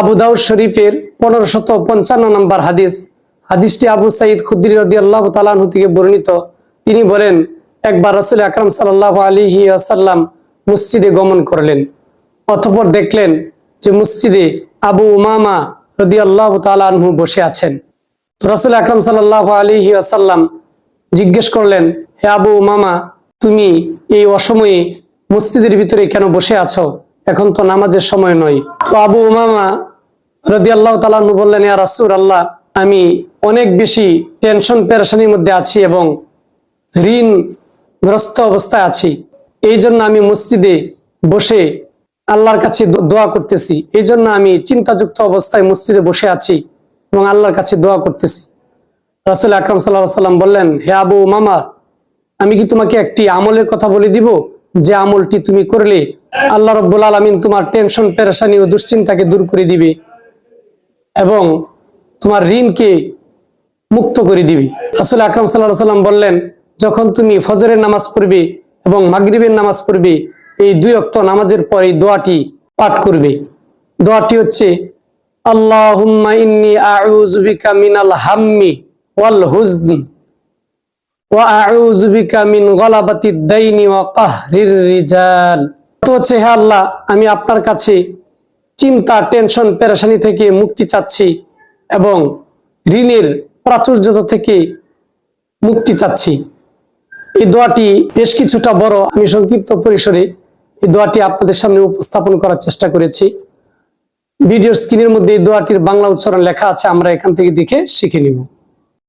আবু দাউদ শরীফের পনেরো শত পঞ্চান্ন নম্বর হাদিস। হাদিসটি আবু সাইদ খুদ্দির রদি আল্লাহ তালাহু থেকে বর্ণিত। তিনি বলেন, একবার রসুল আকরাম সাল্লাহ আলিহি আসাল্লাম মসজিদে গমন করলেন। অতঃপর দেখলেন যে মসজিদে আবু উমামা রদি আল্লাহ তালাহু বসে আছেন। রসুল আকরাম সাল্লাহ আলিহি আসাল্লাম জিজ্ঞেস করলেন, হে আবু উমামা, তুমি এই অসময়ে মসজিদের ভিতরে কেন বসে আছো? এখন তো নামাজের সময় নয়। তো আবু উমামা রদি আল্লাহ তালাহু বললেন, ইয়া রাসুর আল্লাহ আমি অনেক বেশি টেনশন পেরেশানির মধ্যে আছি এবং ঋণগ্রস্ত অবস্থায় আছি। এই জন্য আমি মসজিদে বসে আল্লাহর কাছে দোয়া করতেছি। এই জন্য আমি চিন্তাযুক্ত অবস্থায় মসজিদে বসে আছি এবং আল্লাহর কাছে দোয়া করতেছি। রাসুল আকরম সাল্লাহ সাল্লাম বললেন, হে আবু মামা আমি কি তোমাকে একটি আমলের কথা বলে দিব? যে আমলটি তুমি করলে আল্লাহ রব্বুল আলমিন তোমার টেনশন পেরেশানি ও দুশ্চিন্তাকে দূর করে দিবে এবং তোমার ঋণকে মুক্ত করে দিবি। রাসুল আকরম সাল্লাহ সাল্লাম বললেন, যখন তুমি ফজরের নামাজ পড়বে এবং মাগরিবের নামাজ পড়বে, এই দুই অক্ত নামাজের পর দোয়াটি পাঠ করবে। দোয়াটি হচ্ছে রিজাল। তো হচ্ছে হে আল্লাহ, আমি আপনার কাছে চিন্তা, টেনশন, পেরেশানি থেকে মুক্তি চাচ্ছি এবং ঋণের প্রাচুর্যতা থেকে মুক্তি চাচ্ছি। এই দোয়াটি বেশ কিছুটা বড়, আমি সংক্ষিপ্ত পরিসরে এই দোয়াটি আপনাদের সামনে উপস্থাপন করার চেষ্টা করেছি। ভিডিওর স্ক্রিনের মধ্যে এই দোয়াটির বাংলা উচ্চারণ লেখা আছে, আমরা এখান থেকে দেখে শিখে নিব।